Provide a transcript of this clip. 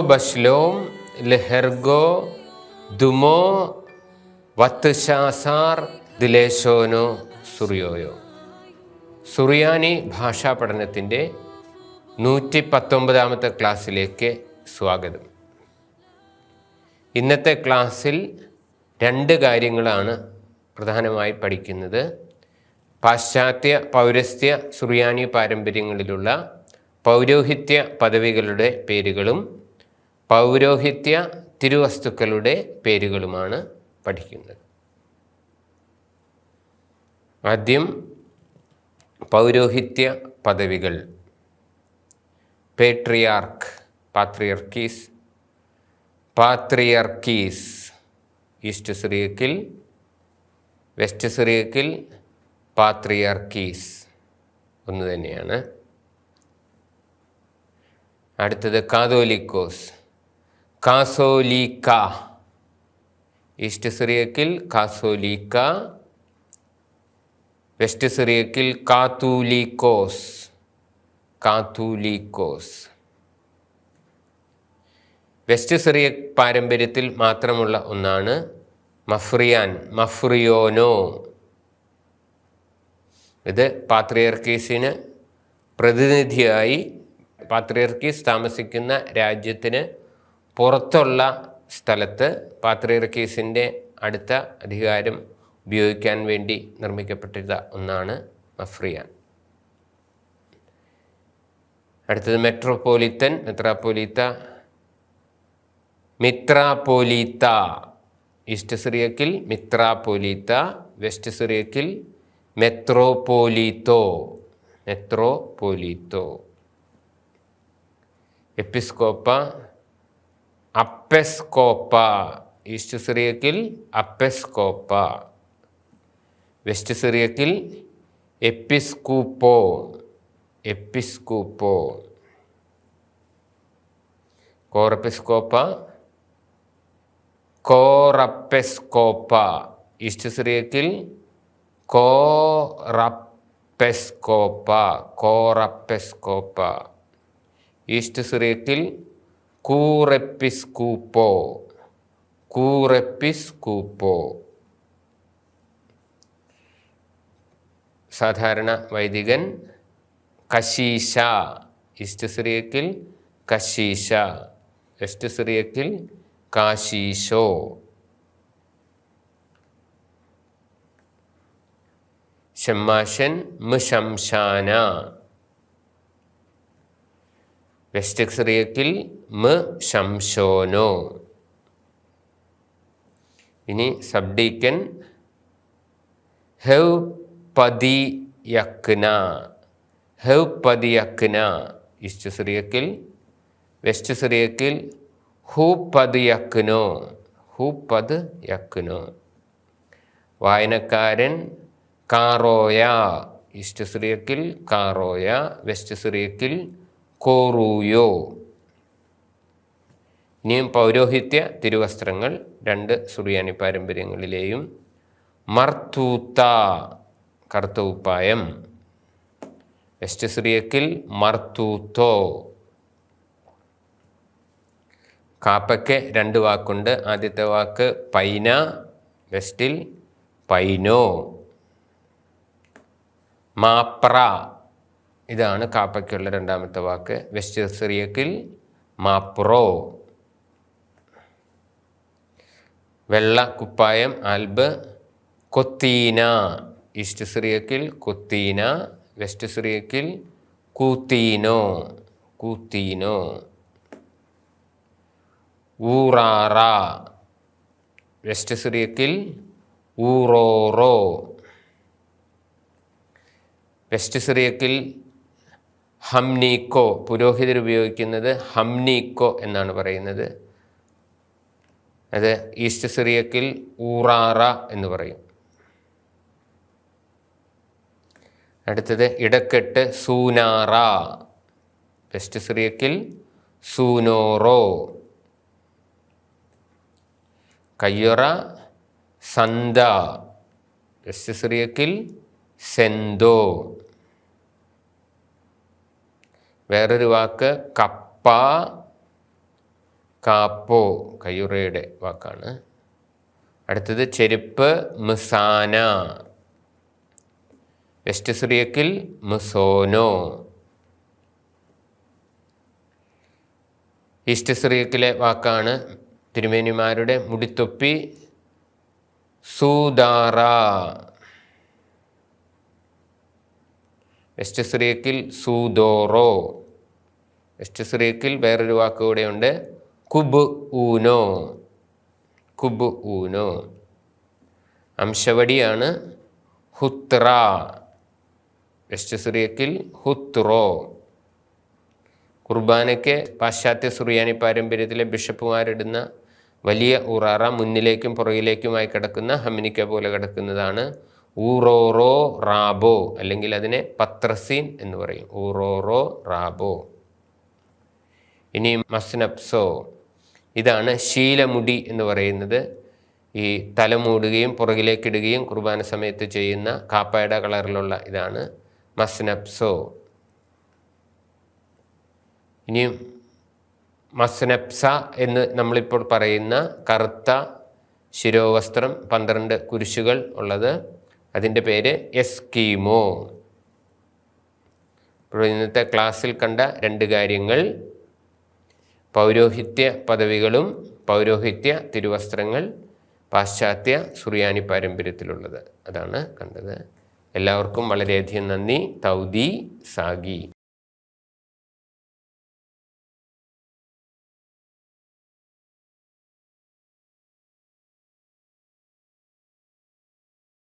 ബഷ്ലോം ലെഹർഗോ ദുമോ വത്ത് ഷാസാർ ദിലേശോനോ സുറിയോയോ. സുറിയാനി ഭാഷാ പഠനത്തിന്റെ നൂറ്റി പത്തൊമ്പതാമത്തെ ക്ലാസ്സിലേക്ക് സ്വാഗതം. ഇന്നത്തെ ക്ലാസ്സിൽ രണ്ട് കാര്യങ്ങളാണ് പ്രധാനമായി പഠിക്കുന്നത്. പാശ്ചാത്യ പൗരസ്ത്യ സുറിയാനി പാരമ്പര്യങ്ങളിലുള്ള പൗരോഹിത്യ പദവികളുടെ പേരുകളും പൗരോഹിത്യ തിരുവസ്തുക്കളുടെ പേരുകളുമാണ് പഠിക്കുന്നത്. ആദ്യം പൗരോഹിത്യ പദവികൾ. പേട്രിയാർക്ക് പാത്രിയർക്കീസ് പാത്രിയർക്കീസ് ഈസ്റ്റ് സിറിയക്കിൽ വെസ്റ്റ് സിറിയക്കിൽ പാത്രിയർക്കീസ് ഒന്ന് തന്നെയാണ്. അടുത്തത് കാതോലിക്കോസ്. കാസോലീക്ക. ഈസ്റ്റ് സിറിയക്കിൽ കാസോലീക്ക. വെസ്റ്റ് സിറിയക്കിൽ കാത്തൂലിക്കോസ് കാത്തൂലിക്കോസ് വെസ്റ്റ് സിറിയ പാരമ്പര്യത്തിൽ മാത്രമുള്ള ഒന്നാണ് മഫ്രിയാൻ മഫ്രിയോനോ. ഇത് പാത്രിയർക്കീസിന് പ്രതിനിധിയായി പാത്രിയർക്കീസ് താമസിക്കുന്ന രാജ്യത്തിന് പുറത്തുള്ള സ്ഥലത്ത് പാത്രിയർക്കീസിന്റെ അടുത്ത അധികാരം ഉപയോഗിക്കാൻ വേണ്ടി നിർമ്മിക്കപ്പെട്ടിരുന്ന ഒന്നാണ് മഫ്രിയാൻ. അടുത്തത് മെട്രോപോലിത്തൻ മെത്രാപോലീത്ത മിത്രാപോലീത്ത. ഈസ്റ്റ് സിറിയക്കിൽ മിത്രാപോലീത്ത വെസ്റ്റ് സിറിയക്കിൽ മെത്രോപോലീത്തോ മെത്രോപോലീത്തോ. എപ്പിസ്കോപ്പ അപ്പെസ്കോപ്പ ഈസ്റ്റ് സിറിയക്കിൽ അപ്പെസ്കോപ്പ വെസ്റ്റ് സിറിയക്കിൽ എപ്പിസ്കൂപ്പോ എപ്പിസ്കൂപ്പോ. കോറപ്പിസ്കോപ്പ കോറപ്പെസ്കോപ്പ ഈസ്റ്റ് സിറിയക്കിൽ കോറപ്പെസ്കോപ്പ കോറപ്പെസ്കോപ്പ. ഈസ്റ്റ് സിറിയക്കിൽ കൂറെപ്പിസ്കൂപ്പോ. കൂറെപ്പിസ്കൂപ്പോ. സാധാരണ വൈദികൻ കശീശ. ഈസ്റ്റ് സിറിയക്കിൽ കശീശ. വെസ്റ്റ് സിറിയക്കിൽ കാശീശോ. ഷമ്മാഷൻ മുഷംഷാന വെസ്റ്റ് സിറിയക്കിൽ മ് ശംശോനോ. ഇനി സബ്ഡീക്കൻ ഹെവ് പതിയക്ന ഹെവ് പതിയക്ന ഈസ്റ്റ് സിറിയക്കിൽ വെസ്റ്റ് സിറിയക്കിൽ ഹു പതിയക്നോ ഹു പത് യക്നോ വായനക്കാരൻ കാറോയ. ഈസ്റ്റ് സിറിയക്കിൽ കാറോയ. വെസ്റ്റ് സിറിയക്കിൽ കോറൂയോ. ഇനിയും പൗരോഹിത്യ തിരുവസ്ത്രങ്ങൾ രണ്ട് സുറിയാനി പാരമ്പര്യങ്ങളിലെയും. മർത്തൂത്ത കറുത്ത ഉപ്പായം. വെസ്റ്റ് സിറിയക്കിൽ മർത്തൂത്തോ. കാപ്പയ്ക്ക് രണ്ട് വാക്കുണ്ട്. ആദ്യത്തെ വാക്ക് പൈന വെസ്റ്റിൽ പൈനോ. മാപ്ര ഇതാണ് കാപ്പയ്ക്കുള്ള രണ്ടാമത്തെ വാക്ക്. വെസ്റ്റ് സിറിയക്കിൽ മാപ്രോ വെള്ള കുപ്പായം ആൽബ് കൊത്തീന. ഈസ്റ്റ് സിറിയക്കിൽ കൊത്തീന വെസ്റ്റ് സിറിയക്കിൽ കൂത്തീനോ. കൂത്തീനോ. ഊറാറ. വെസ്റ്റ് സിറിയക്കിൽ ഊറോറോ. വെസ്റ്റ് സിറിയക്കിൽ ഹംനീക്കോ പുരോഹിതർ ഉപയോഗിക്കുന്നത് ഹംനീക്കോ എന്നാണ് പറയുന്നത്. അത് ഈസ്റ്റ് സിറിയക്കിൽ ഊറാറ എന്ന് പറയും. അടുത്തത് ഇടക്കെട്ട് സൂനാറ. വെസ്റ്റ് സിറിയക്കിൽ സൂനോറോ. കയ്യൊറ സന്ത. വെസ്റ്റ് സിറിയക്കിൽ സെന്തോ. വേറൊരു വാക്ക് കപ്പ കാപ്പോ കയ്യുറയുടെ വാക്കാണ്. അടുത്തത് ചെരുപ്പ് മിസാന. വെസ്റ്റ് സിറിയക്കിൽ മിസോനോ. ഈസ്റ്റ് സിറിയക്കിലെ വാക്കാണ് തിരുമേനിമാരുടെ മുടിത്തൊപ്പി സൂദാറ. വെസ്റ്റ് സിറിയക്കിൽ സൂദോറോ. വെസ്റ്റ് സിറിയക്കിൽ വേറൊരു വാക്ക് കൂടെയുണ്ട്. കുബ് ഊനോ. കുബ് ഊനോ. അംശവടിയാണ് ഹുത്ര. വെസ്റ്റ് സുറിയക്കിൽ ഹുത്രോ. കുർബാനയ്ക്ക് പാശ്ചാത്യ സുറിയാനി പാരമ്പര്യത്തിലെ ബിഷപ്പുമാരിടുന്ന വലിയ ഉറാറ മുന്നിലേക്കും പുറകിലേക്കുമായി കിടക്കുന്ന ഹമിനിക്ക പോലെ കിടക്കുന്നതാണ്. ഊറോറോ റാബോ അല്ലെങ്കിൽ അതിനെ പത്രസീൻ എന്ന് പറയും. ഊറോറോ റാബോ. ഇനി മസ്നപ്സോ ഇതാണ് ശീലമുടി എന്ന് പറയുന്നത്. ഈ തല മൂടുകയും പുറകിലേക്കിടുകയും കുർബാന സമയത്ത് ചെയ്യുന്ന കാപ്പയുടെ കളറിലുള്ള ഇതാണ് മസ്നപ്സോ ഇനിയും മസ്നപ്സ എന്ന് നമ്മളിപ്പോൾ പറയുന്ന കറുത്ത ശിരോവസ്ത്രം പന്ത്രണ്ട് കുരിശുകൾ ഉള്ളത്. അതിന്റെ പേര് എസ്കീമോ. ഇപ്പോൾ ഇന്നത്തെ ക്ലാസ്സിൽ കണ്ട രണ്ട് കാര്യങ്ങൾ. പൗരോഹിത്യ പദവികളും പൗരോഹിത്യ തിരുവസ്ത്രങ്ങൾ പാശ്ചാത്യ സുറിയാനി പാരമ്പര്യത്തിലുള്ളത്. അതാണ് കണ്ടത്. എല്ലാവർക്കും വളരെയധികം നന്ദി. തൗദി സാഗി.